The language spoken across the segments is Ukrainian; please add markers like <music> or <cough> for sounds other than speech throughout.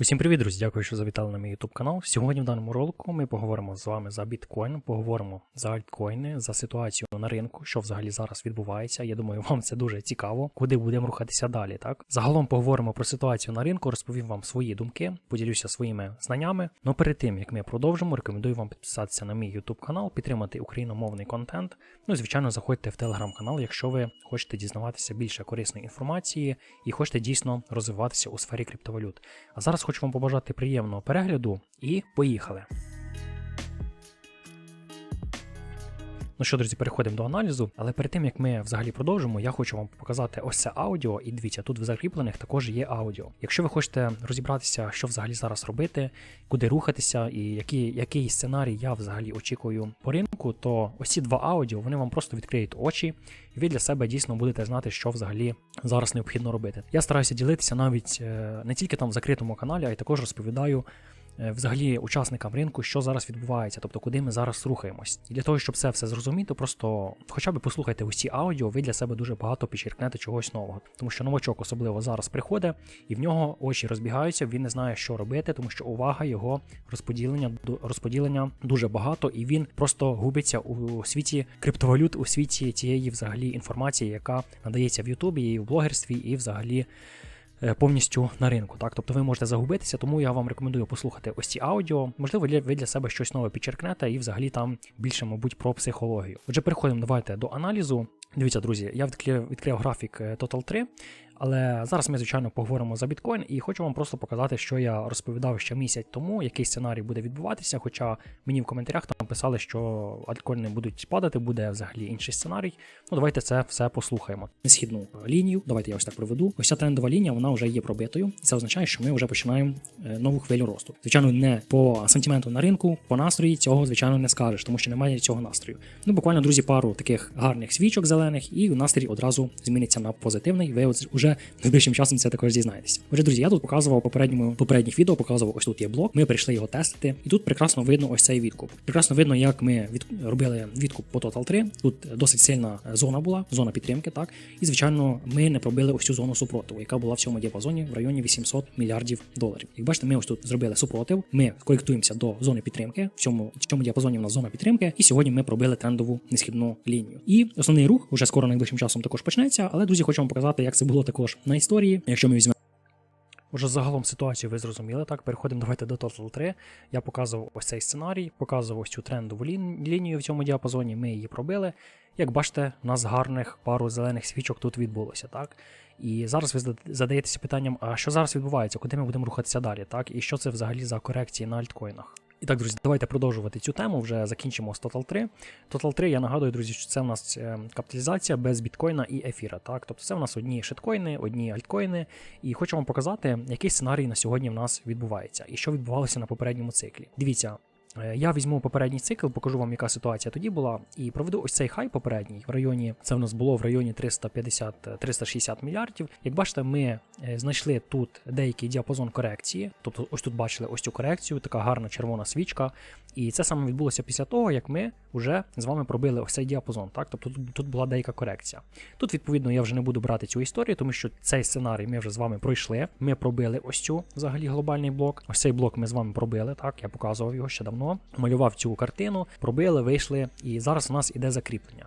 Усім привіт, друзі! Дякую, що завітали на мій YouTube канал. Сьогодні в даному ролику ми поговоримо з вами за біткоін, поговоримо за альткоїни, за ситуацію на ринку, що взагалі зараз відбувається. Я думаю, вам це дуже цікаво, куди будемо рухатися далі. Так загалом поговоримо про ситуацію на ринку, розповім вам свої думки, поділюся своїми знаннями. Но перед тим як ми продовжимо, рекомендую вам підписатися на мій YouTube канал, підтримати україномовний контент. Ну і звичайно, заходьте в телеграм-канал, якщо ви хочете дізнаватися більше корисної інформації і хочете дійсно розвиватися у сфері криптовалют. А зараз хочу вам побажати приємного перегляду і поїхали. Ну що, друзі, переходимо до аналізу. Але перед тим як ми взагалі продовжимо, я хочу вам показати ось це аудіо. І дивіться, тут в закріплених також є аудіо. Якщо ви хочете розібратися, що взагалі зараз робити, куди рухатися, і який, який сценарій я взагалі очікую по ринку, то ось ці два аудіо вони вам просто відкриють очі, і ви для себе дійсно будете знати, що взагалі зараз необхідно робити. Я стараюся ділитися навіть е, не тільки там в закритому каналі, а й також розповідаю взагалі учасникам ринку, що зараз відбувається, тобто куди ми зараз рухаємось. І для того, щоб це все зрозуміти, просто хоча б послухайте усі аудіо, ви для себе дуже багато підчеркнете чогось нового. Тому що новачок особливо зараз приходить, і в нього очі розбігаються, він не знає, що робити, тому що увага його розподілення розподілення дуже багато, і він просто губиться у світі криптовалют, у світі тієї взагалі інформації, яка надається в Ютубі і в блогерстві, і взагалі е, повністю на ринку. Так, тобто ви можете загубитися, тому я вам рекомендую послухати ось ці аудіо. Можливо, ви для себе щось нове підчеркнете, і взагалі там більше, мабуть, про психологію. Отже, переходимо давайте до аналізу. Дивіться, друзі, я відкрив, відкрив графік е, Total 3, але зараз ми, звичайно, поговоримо за біткоін і хочу вам просто показати, що я розповідав ще місяць тому, який сценарій буде відбуватися. Хоча мені в коментарях там писали, що альткоїни будуть падати, буде взагалі інший сценарій. Ну, давайте це все послухаємо. Східну лінію, давайте я ось так проведу. Ось ця трендова лінія, вона вже є пробитою, і це означає, що ми вже починаємо е, нову хвилю росту. Звичайно, не по сантименту на ринку, по настрої цього, звичайно, не скажеш, тому що немає цього настрою. Ну, буквально, друзі, пару таких гарних свічок зелених, і настрій одразу зміниться на позитивний. Ви вже найближчим часом це також дізнаєтеся. Отже, друзі, я тут показував попередньому попередніх відео, показував ось тут є блок. Ми прийшли його тестити, і тут прекрасно видно ось цей відкуп. Прекрасно видно, як ми від... робили відкуп по Total 3. Тут досить сильна зона була, зона підтримки, так. І звичайно, ми не пробили ось цю зону супротиву, яка була в цьому діапазоні в районі 800 мільярдів доларів. Як бачите, ми ось тут зробили супротив. Ми коректуємося до зони підтримки. В цьому в цьому діапазоні в нас зона підтримки, і сьогодні ми пробили трендову несхідну лінію. І основний рух уже скоро найближчим часом також почнеться. Але друзі, хочу вам показати, як це було також на історії. Якщо ми візьмемо. Уже загалом ситуацію ви зрозуміли. Так, переходимо давайте до Total 3. Я показував ось цей сценарій, показував ось цю трендову лін- лінію в цьому діапазоні. Ми її пробили. Як бачите, у нас гарних пару зелених свічок тут відбулося, так? І зараз ви задаєтеся питанням, а що зараз відбувається, куди ми будемо рухатися далі, так? І що це взагалі за корекції на альткоїнах? І так, друзі, давайте продовжувати цю тему. Вже закінчимо з Total 3. Total 3, я нагадую, друзі, що це в нас е, капіталізація без біткоїна і ефіра. Так, тобто це в нас одні шиткоїни, одні альткоїни. І хочу вам показати, який сценарій на сьогодні в нас відбувається і що відбувалося на попередньому циклі. Дивіться. Е, Я візьму попередній цикл, покажу вам, яка ситуація тоді була, і проведу ось цей хай попередній в районі. Це в нас було в районі 350-360 мільярдів. Як бачите, ми е, знайшли тут деякий діапазон корекції. Тобто, ось тут бачили ось цю корекцію, така гарна червона свічка. І це саме відбулося після того, як ми вже з вами пробили ось цей діапазон. Так, тобто тут, тут була деяка корекція. Тут, відповідно, я вже не буду брати цю історію, тому що цей сценарій ми вже з вами пройшли. Ми пробили ось цю взагалі глобальний блок. Ось цей блок ми з вами пробили. Так, я показував його ще давно. Малював цю картину, пробили, вийшли, і зараз у нас іде закріплення.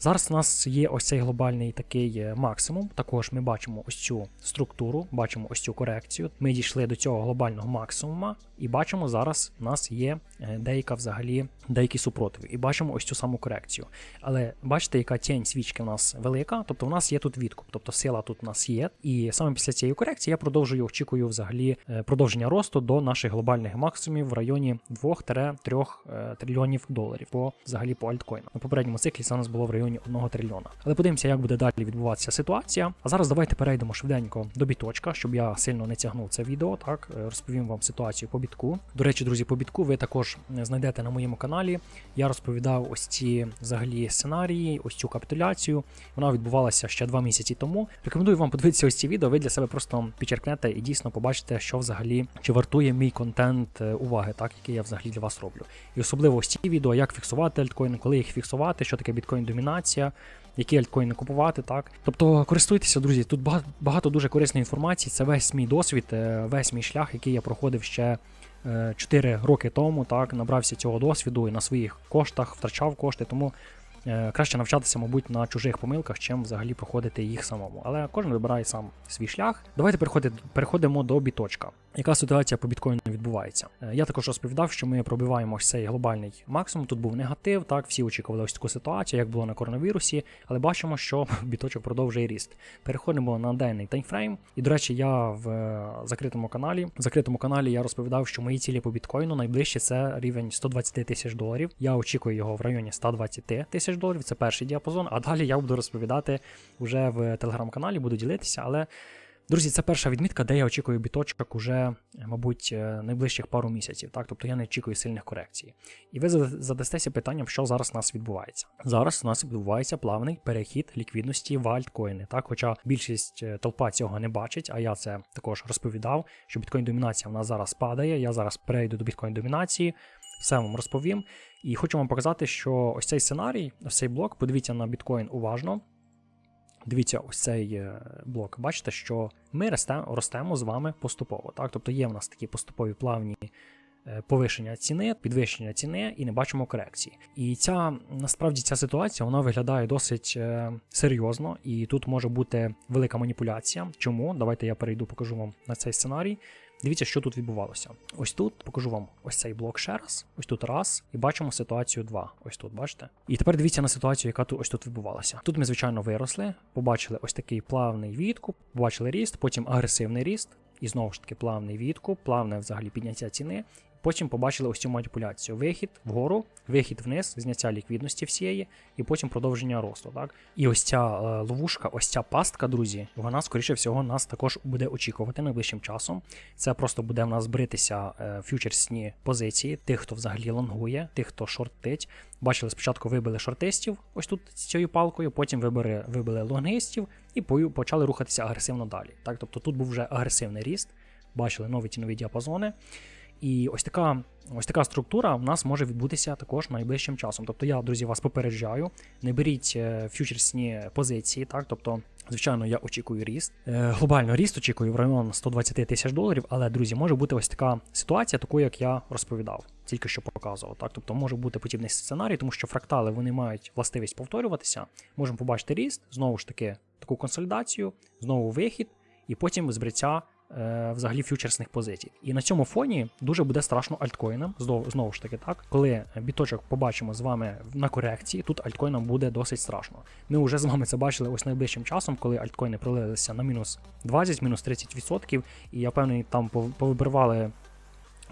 Зараз у нас є ось цей глобальний такий е, максимум. Також ми бачимо ось цю структуру, бачимо ось цю корекцію. Ми дійшли до цього глобального максимума, і бачимо, зараз у нас є е, деяка взагалі деякі супротиви. І бачимо ось цю саму корекцію. Але бачите, яка тінь свічки у нас велика, тобто у нас є тут відкуп, тобто сила тут у нас є. І саме після цієї корекції я продовжую, очікую взагалі е, продовження росту до наших глобальних максимумів в районі 2-3 е, трильйонів доларів по взагалі по альткоїнам. На попередньому циклі це у нас було в районі 1 трильйона. Але подивимося, як буде далі відбуватися ситуація. А зараз давайте перейдемо швиденько до біточка, щоб я сильно не тягнув це відео. Так Е, розповім вам ситуацію по бітку. До речі, друзі, по бітку ви також е, знайдете на моєму каналі. Я розповідав ось ці взагалі сценарії, ось цю капітуляцію. Вона відбувалася ще два місяці тому. Рекомендую вам подивитися ось ці відео. Ви для себе просто підчеркнете і дійсно побачите, що взагалі чи вартує мій контент е, уваги, так який я взагалі для вас роблю. І особливо ось ці відео, як фіксувати альткоїни, коли їх фіксувати, що таке біткоін домінація. Домінація, які альткоїни купувати, так. Тобто користуйтеся, друзі, тут багато, багато дуже корисної інформації. Це весь мій досвід, е, весь мій шлях, який я проходив ще. 4 роки тому так набрався цього досвіду і на своїх коштах втрачав кошти, тому Е, краще навчатися, мабуть, на чужих помилках, чим взагалі проходити їх самому. Але кожен вибирає сам свій шлях. Давайте переходимо до біточка. Яка ситуація по біткоїну відбувається? Е, я також розповідав, що ми пробиваємо ось цей глобальний максимум. Тут був негатив, так всі очікували ось таку ситуацію, як було на коронавірусі, але бачимо, що <laughs> біточок продовжує ріст. Переходимо на денний таймфрейм. І, до речі, я в е, закритому каналі. В закритому каналі я розповідав, що мої цілі по біткоїну найближче це рівень 120 тисяч доларів. Я очікую його в районі 120 тисяч доларів. Це перший діапазон. А далі я буду розповідати вже в телеграм-каналі, буду ділитися. Але, друзі, це перша відмітка, де я очікую біточок уже, мабуть, е, найближчих пару місяців. Так, тобто я не очікую сильних корекцій. І ви задастеся питанням, що зараз у нас відбувається. Зараз у нас відбувається плавний перехід ліквідності в альткоїни. Так, хоча більшість е, толпа цього не бачить, а я це також розповідав, що біткоін-домінація в нас зараз падає. Я зараз перейду до біткоін-домінації все вам розповім. І хочу вам показати, що ось цей сценарій, ось цей блок, подивіться на біткоін уважно. Дивіться, ось цей е, блок. Бачите, що ми ростемо, з вами поступово. Так? Тобто є в нас такі поступові плавні повишення повищення ціни, підвищення ціни і не бачимо корекції. І ця насправді ця ситуація вона виглядає досить е, серйозно, і тут може бути велика маніпуляція. Чому? Давайте я перейду, покажу вам на цей сценарій. Дивіться, що тут відбувалося. Ось тут покажу вам ось цей блок ще раз. Ось тут раз, і бачимо ситуацію 2. Ось тут, бачите? І тепер дивіться на ситуацію, яка тут ось тут відбувалася. Тут ми, звичайно, виросли, побачили ось такий плавний відкуп, побачили ріст, потім агресивний ріст. І знову ж таки плавний відкуп, плавне взагалі підняття ціни. Потім побачили ось цю маніпуляцію. Вихід вгору, вихід вниз, зняття ліквідності всієї, і потім продовження росту. Так? І ось ця е, ловушка, ось ця пастка, друзі, вона, скоріше всього, нас також буде очікувати найближчим часом. Це просто буде в нас бритися е, фьючерсні позиції, тих, хто взагалі лонгує, тих, хто шортить. Бачили, спочатку вибили шортистів, ось тут з цією палкою, потім вибили, вибили лонгистів і почали рухатися агресивно далі. Так? Тобто тут був вже агресивний ріст, бачили нові цінові діапазони. І ось така ось така структура в нас може відбутися також найближчим часом. Тобто я, друзі, вас попереджаю, не беріть е, фьючерсні позиції, так, тобто. Звичайно, я очікую ріст. Е, глобально ріст очікую в район 120 тисяч доларів, але, друзі, може бути ось така ситуація, таку, як я розповідав, тільки що показував. Так? Тобто може бути подібний сценарій, тому що фрактали вони мають властивість повторюватися. Можемо побачити ріст, знову ж таки, таку консолідацію, знову вихід, і потім збриття взагалі фьючерсних позицій. І на цьому фоні дуже буде страшно альткоїнам. Знову, знову ж таки, так, коли біточок побачимо з вами на корекції, тут альткоїнам буде досить страшно. Ми вже з вами це бачили ось найближчим часом, коли альткоїни пролилися на мінус 20, мінус 30%, і я певний там повибривали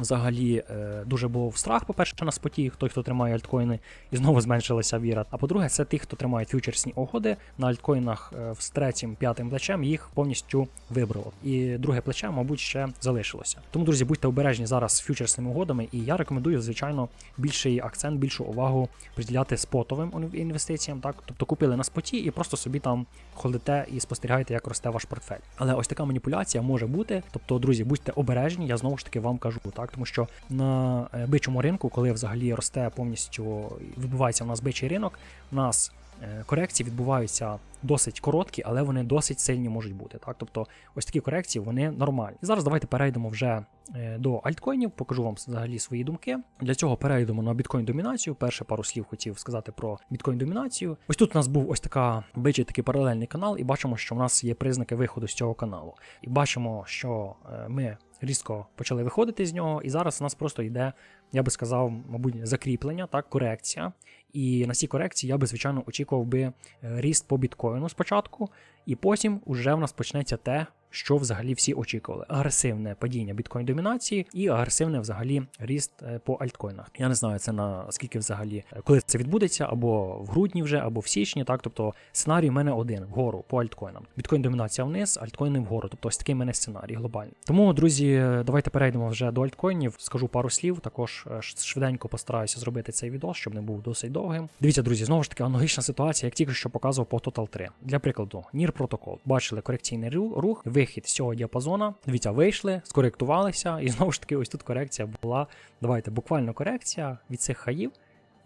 Взагалі е, дуже був страх, по-перше, на споті, той, хто тримає альткоїни, і знову зменшилася віра. А по-друге, це ті, хто тримає фьючерсні угоди на альткоїнах е, з третім, п'ятим плечем, їх повністю вибрало. І друге плече, мабуть, ще залишилося. Тому, друзі, будьте обережні зараз з фьючерсними угодами, і я рекомендую, звичайно, більший акцент, більшу увагу приділяти спотовим інвестиціям. Так, тобто купили на споті і просто собі там ходите і спостерігаєте, як росте ваш портфель. Але ось така маніпуляція може бути. Тобто, друзі, будьте обережні, я знову ж таки вам кажу так так тому що на е, бичому ринку, коли взагалі росте повністю вибивається у нас бичий ринок, у нас е, корекції відбуваються досить короткі, але вони досить сильні можуть бути. Так? Тобто ось такі корекції вони нормальні. І зараз давайте перейдемо вже е, до альткоїнів, покажу вам взагалі свої думки. Для цього перейдемо на біткоін-домінацію. Перше пару слів хотів сказати про біткоін-домінацію. Ось тут у нас був ось така бичий такий паралельний канал, і бачимо, що в нас є признаки виходу з цього каналу. І бачимо, що ми різко почали виходити з нього, і зараз у нас просто йде, я би сказав, мабуть, закріплення, так, корекція. І на цій корекції я би, звичайно, очікував би е, ріст по біткоїну спочатку, і потім уже в нас почнеться те, що взагалі всі очікували: агресивне падіння біткоін-домінації і агресивне взагалі ріст е, по альткоїнах. Я не знаю, це на скільки взагалі, е, коли це відбудеться, або в грудні вже, або в січні. Так, тобто сценарій в мене один вгору по альткоїнам. Біткоін-домінація вниз, альткоїни вгору. Тобто ось такий в мене сценарій глобальний. Тому, друзі, давайте перейдемо вже до альткоїнів. Скажу пару слів. Також е, швиденько постараюся зробити цей відео, щоб не був досить довгим. Дивіться, друзі, знову ж таки аналогічна ситуація, як тільки що показував по Total 3. Для прикладу, NIR протокол. Бачили корекційний рух, вихід з цього діапазона. Дивіться, вийшли, скоректувалися, і знову ж таки, ось тут корекція була. Давайте, буквально корекція від цих хаїв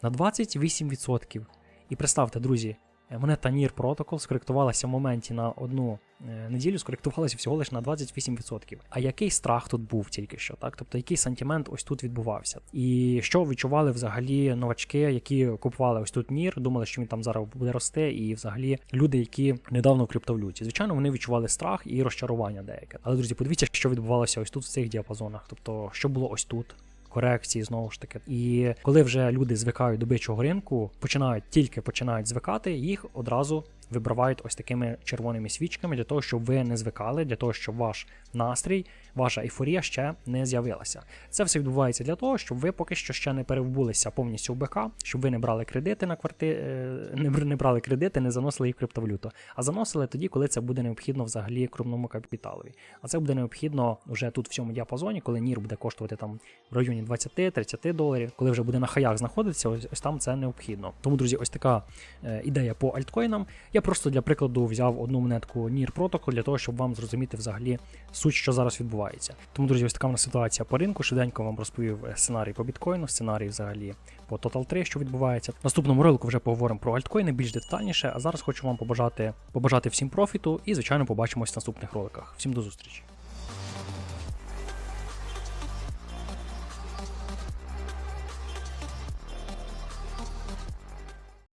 на 28%. І представте, друзі, Монета NIR Protocol скоректувалася в моменті на одну е, неділю, скоректувалася всього лише на 28%. А який страх тут був тільки що, так? Тобто який сантимент ось тут відбувався? І що відчували взагалі новачки, які купували ось тут NIR, думали, що він там зараз буде рости, і взагалі люди, які недавно в криптовалюті. Звичайно, вони відчували страх і розчарування деяке. Але друзі, подивіться, що відбувалося ось тут в цих діапазонах. Тобто, що було ось тут. Корекції знову ж таки, і коли вже люди звикають до бичого ринку, починають тільки починають звикати, їх одразу вибривають ось такими червоними свічками для того, щоб ви не звикали, для того, щоб ваш настрій, ваша ейфорія ще не з'явилася. Це все відбувається для того, щоб ви поки що ще не перевбулися повністю в БК, щоб ви не брали кредити на кварти... не, бр- не брали кредити, не заносили їх в криптовалюту, а заносили тоді, коли це буде необхідно взагалі крупному капіталові. А це буде необхідно вже тут в цьому діапазоні, коли NIR буде коштувати там в районі 20-30 доларів, коли вже буде на хаях знаходитися, ось, ось там це необхідно. Тому, друзі, ось така е, ідея по альткоїнам. Я просто для прикладу взяв одну монетку NIR Protocol для того, щоб вам зрозуміти взагалі суть, що зараз відбувається. Тому, друзі, ось така в нас ситуація по ринку. Швиденько вам розповів сценарій по біткоїну, сценарій взагалі по Total 3, що відбувається. В наступному ролику вже поговоримо про альткоїни більш детальніше. А зараз хочу вам побажати побажати всім профіту і, звичайно, побачимось в наступних роликах. Всім до зустрічі!